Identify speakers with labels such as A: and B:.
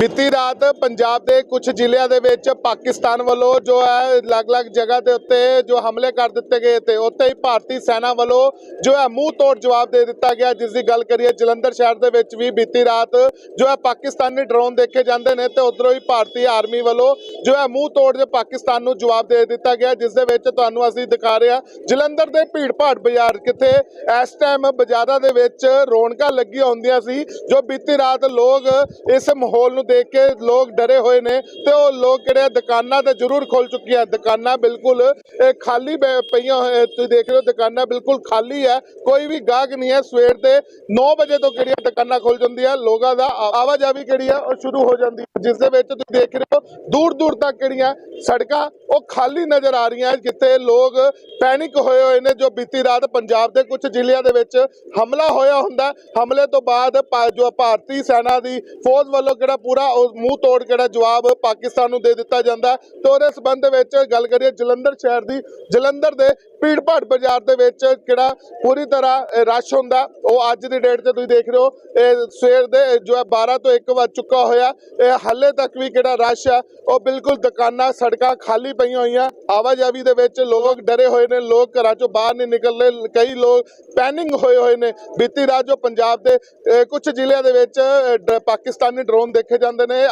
A: ਬੀਤੀ ਰਾਤ ਪੰਜਾਬ ਦੇ ਕੁਝ ਜ਼ਿਲ੍ਹਿਆਂ ਦੇ ਵਿੱਚ ਪਾਕਿਸਤਾਨ ਵੱਲੋਂ ਜੋ ਹੈ, ਅਲੱਗ-ਅਲੱਗ ਜਗ੍ਹਾ ਦੇ ਉੱਤੇ ਜੋ ਹਮਲੇ ਕਰ ਦਿੱਤੇ ਗਏ ਤੇ ਉੱਤੇ ਹੀ ਭਾਰਤੀ ਸੈਨਾ ਵੱਲੋਂ ਜੋ ਹੈ ਮੂੰਹ ਤੋੜ ਜਵਾਬ ਦੇ ਦਿੱਤਾ ਗਿਆ। ਜਿਸ ਦੀ ਗੱਲ ਕਰੀਏ, ਜਲੰਧਰ ਸ਼ਹਿਰ ਦੇ ਵਿੱਚ ਵੀ ਬੀਤੀ ਰਾਤ ਜੋ ਹੈ ਪਾਕਿਸਤਾਨੀ ਡਰੋਨ ਦੇਖੇ ਜਾਂਦੇ ਨੇ ਤੇ ਉਧਰੋਂ ਹੀ ਭਾਰਤੀ ਆਰਮੀ ਵੱਲੋਂ ਜੋ ਹੈ ਮੂੰਹ ਤੋੜ ਦੇ ਪਾਕਿਸਤਾਨ ਨੂੰ ਜਵਾਬ ਦੇ ਦਿੱਤਾ ਗਿਆ। ਜਿਸ ਦੇ ਵਿੱਚ ਤੁਹਾਨੂੰ ਅਸੀਂ ਦਿਖਾ ਰਹੇ ਹਾਂ, ਜਲੰਧਰ ਦੇ ਭੀੜ-ਭਾੜ ਬਾਜ਼ਾਰ ਕਿੱਥੇ ਇਸ ਟਾਈਮ ਬਾਜ਼ਾਰਾਂ ਦੇ ਵਿੱਚ ਰੌਣਕਾਂ ਲੱਗੀਆਂ ਹੁੰਦੀਆਂ ਸੀ, ਜੋ ਬੀਤੀ ਰਾਤ ਲੋਕ ਇਸ ਮਾਹੌਲ ਨੂੰ ਦੇਖ ਕੇ ਲੋਕ ਡਰੇ ਹੋਏ ਨੇ ਤੇ ਉਹ ਲੋਕ ਕਿਹੜੇ ਦੁਕਾਨਾਂ ਤਾਂ ਜ਼ਰੂਰ ਖੁੱਲ ਚੁੱਕੀਆਂ। ਦੁਕਾਨਾਂ ਬਿਲਕੁਲ ਖਾਲੀ ਪਈਆਂ ਤੁਸੀਂ ਦੇਖ ਰਹੇ ਹੋ, ਦੁਕਾਨਾਂ ਬਿਲਕੁਲ ਖਾਲੀ ਹੈ। ਕੋਈ ਵੀ ਗਾਹਕ ਨਹੀਂ ਹੈ। ਸਵੇਰ ਦੇ 9 ਵਜੇ ਤੋਂ ਕਿਹੜੀਆਂ ਦੁਕਾਨਾਂ ਖੁੱਲ ਜਾਂਦੀਆਂ, ਲੋਕਾਂ ਦਾ ਆਵਾਜਾਈ ਕਿਹੜੀ ਆ, ਉਹ ਸ਼ੁਰੂ ਹੋ ਜਾਂਦੀ ਹੈ। ਜਿਸ ਦੇ ਵਿੱਚ ਤੁਸੀਂ ਦੇਖ ਰਹੇ ਹੋ ਦੂਰ ਦੂਰ ਤੱਕ ਕਿਹੜੀਆਂ ਸੜਕਾਂ, ਉਹ ਖਾਲੀ ਨਜ਼ਰ ਆ ਰਹੀਆਂ ਜਿੱਥੇ ਲੋਕ ਪੈਨਿਕ ਹੋਏ ਹੋਏ ਨੇ, ਜੋ ਬੀਤੀ ਰਾਤ ਪੰਜਾਬ ਦੇ ਕੁਝ ਜ਼ਿਲ੍ਹਿਆਂ ਦੇ ਵਿੱਚ ਹਮਲਾ ਹੋਇਆ ਹੁੰਦਾ। ਹਮਲੇ ਤੋਂ ਬਾਅਦ ਜੋ ਭਾਰਤੀ ਸੈਨਾ ਦੀ ਫੌਜ ਵੱਲੋਂ ਕਿਹੜਾ ਪੂਰਾ ਉਹ ਮੂੰਹ ਤੋੜ ਜਿਹੜਾ ਜਵਾਬ ਪਾਕਿਸਤਾਨ ਨੂੰ ਦੇ ਦਿੱਤਾ ਜਾਂਦਾ ਤੇ ਉਹਦੇ ਸਬੰਧ ਵਿੱਚ ਗੱਲ ਕਰੀਏ ਜਲੰਧਰ ਸ਼ਹਿਰ ਦੀ, ਜਲੰਧਰ ਦੇ ਭੀੜ-ਭਾੜ ਬਾਜ਼ਾਰ ਦੇ ਵਿੱਚ ਕਿਹੜਾ ਪੂਰੀ ਤਰ੍ਹਾਂ ਰਸ਼ ਹੁੰਦਾ। ਉਹ ਅੱਜ ਦੀ ਡੇਟ ਤੇ ਤੁਸੀਂ ਦੇਖ ਰਹੇ ਹੋ, ਇਹ ਸਵੇਰ ਦੇ ਜੋ ਹੈ 12 ਤੋਂ 1 ਵੱਜ ਚੁੱਕਾ ਹੋਇਆ। ਇਹ ਹਾਲੇ ਤੱਕ ਵੀ ਕਿਹੜਾ ਰਸ਼ ਆ, ਉਹ ਬਿਲਕੁਲ ਦੁਕਾਨਾਂ, ਸੜਕਾਂ ਖਾਲੀ ਪਈਆਂ ਹੋਈਆਂ। ਆਵਾਜਾਈ ਦੇ ਵਿੱਚ ਲੋਕ ਡਰੇ ਹੋਏ ਨੇ, ਲੋਕ ਘਰਾਂ ਚੋਂ ਬਾਹਰ ਨਹੀਂ ਨਿਕਲਦੇ, ਕਈ ਲੋਕ ਪੈਨਿੰਗ ਹੋਏ ਹੋਏ ਨੇ। ਬੀਤੀ ਰਾਤ ਜੋ ਪੰਜਾਬ ਦੇ ਕੁਝ ਜ਼ਿਲ੍ਹਿਆਂ ਦੇ ਵਿੱਚ ਪਾਕਿਸਤਾਨੀ ਡਰੋਨ ਦੇਖੇ ਜਾਂਦੇ ਨੇ